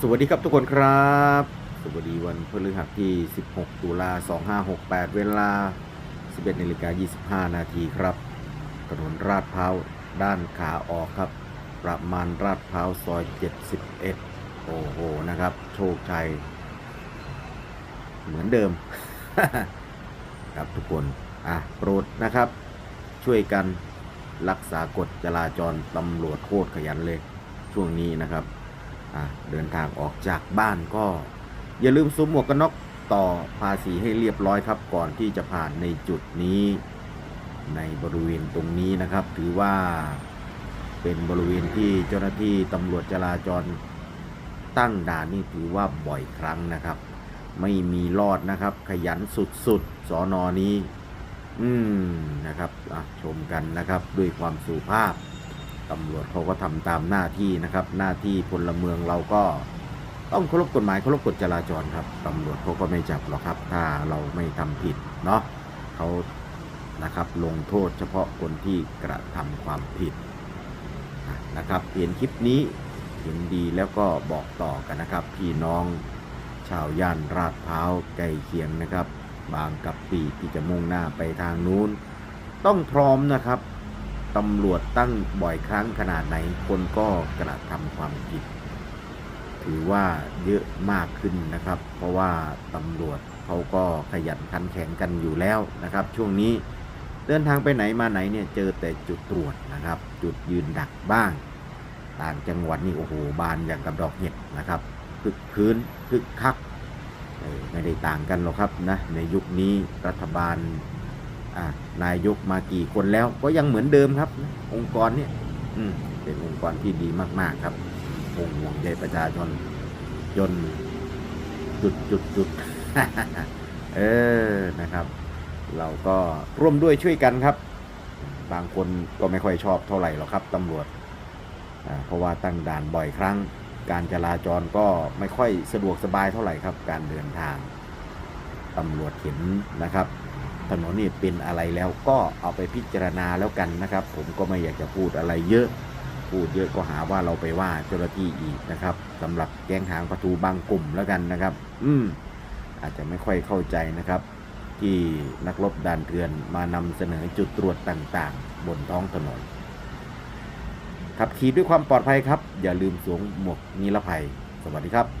สวัสดีครับทุกคนครับ สวัสดีวันพฤหัสที่ 16 ตุลา 2568 เวลา 11นาฬิกา25 นาทีครับ ถนนราดพร้าวด้านขาออกครับ ประมาณราดพร้าวซอย 71 โอ้โหนะครับ โชคชัย เหมือนเดิม ครับทุกคน อะโปรดนะครับ ช่วยกันรักษากฎจราจรตำรวจโคตรขยันเลย ช่วงนี้นะครับ เดินทางออกจากบ้านก็ อย่าลืมสวมหมวกกันน็อกต่อภาษีให้เรียบร้อยครับ ก่อนที่จะผ่านในจุดนี้ ในบริเวณตรงนี้นะครับ ถือว่าเป็นบริเวณที่เจ้าหน้าที่ตำรวจจราจรตั้งด่านนี่ถือว่าบ่อยครั้งนะครับ ไม่มีรอดนะครับ ขยันสุดๆสอนอนี้ อืมนะครับชมกันนะครับ ด้วยความสุภาพ ตำรวจเขาก็ทำตามหน้าที่นะครับ หน้าที่พลเมืองเราก็ต้องเคารพกฎหมายเคารพกฎจราจรครับตำรวจเขาก็ไม่จับหรอกครับ ถ้าเราไม่ทำผิดเนาะเขานะครับลงโทษเฉพาะคนที่กระทำความผิดนะครับเห็นคลิปนี้เห็นดีแล้วก็บอกต่อกันนะครับ พี่น้องชาวย่านราดพร้าวใกล้เคียงนะครับ บางกับปีที่จะมุ่งหน้าไปทางนู้น ต้องพร้อมนะครับ ตำรวจตั้งบ่อยครั้งขนาดไหน คนก็กระทำความผิด ถือว่าเยอะมากขึ้นนะครับ เพราะว่าตำรวจเขาก็ขยันขันแข็งกันอยู่แล้วนะครับ ช่วงนี้เดินทางไปไหนมาไหนเนี่ยเจอแต่จุดตรวจนะครับ จุดยืนดักบ้าง ต่างจังหวัดนี่โอ้โหบานอย่างกับดอกเห็ดนะครับคึกคืนคึกคักไม่ได้ต่างกันหรอกครับนะในยุคนี้รัฐบาล นายกมากี่คนแล้วก็ยังเหมือนเดิมครับ องค์กรเนี่ยอืเป็นองค์กรที่ดีมาก ๆครับ องค์ห่วงใยประชาชนจนจุดจุดจุดเออนะครับ เราก็ร่วมด้วยช่วยกันครับ บางคนก็ไม่ค่อยชอบเท่าไหร่หรอกครับตำรวจเพราะว่าตั้งด่านบ่อยครั้ง การจราจรก็ไม่ค่อยสะดวกสบายเท่าไหร่ครับ การเดินทางตำรวจเห็นนะครับ ถนนนี่เป็นอะไรแล้วก็เอาไปพิจารณาแล้วกันนะครับ ผมก็ไม่อยากจะพูดอะไรเยอะ พูดเยอะก็หาว่าเราไปว่าเจ้าหน้าที่อีกนะครับสำหรับแก๊งหางประตูบางกลุ่มแล้วกันนะครับ อืมอาจจะไม่ค่อยเข้าใจนะครับ ที่นักรบด่านเถือนมานำเสนอจุดตรวจต่างๆ บนท้องถนนขับขี่ด้วยความปลอดภัยครับ อย่าลืมสวมหมวกนิรภัย สวัสดีครับ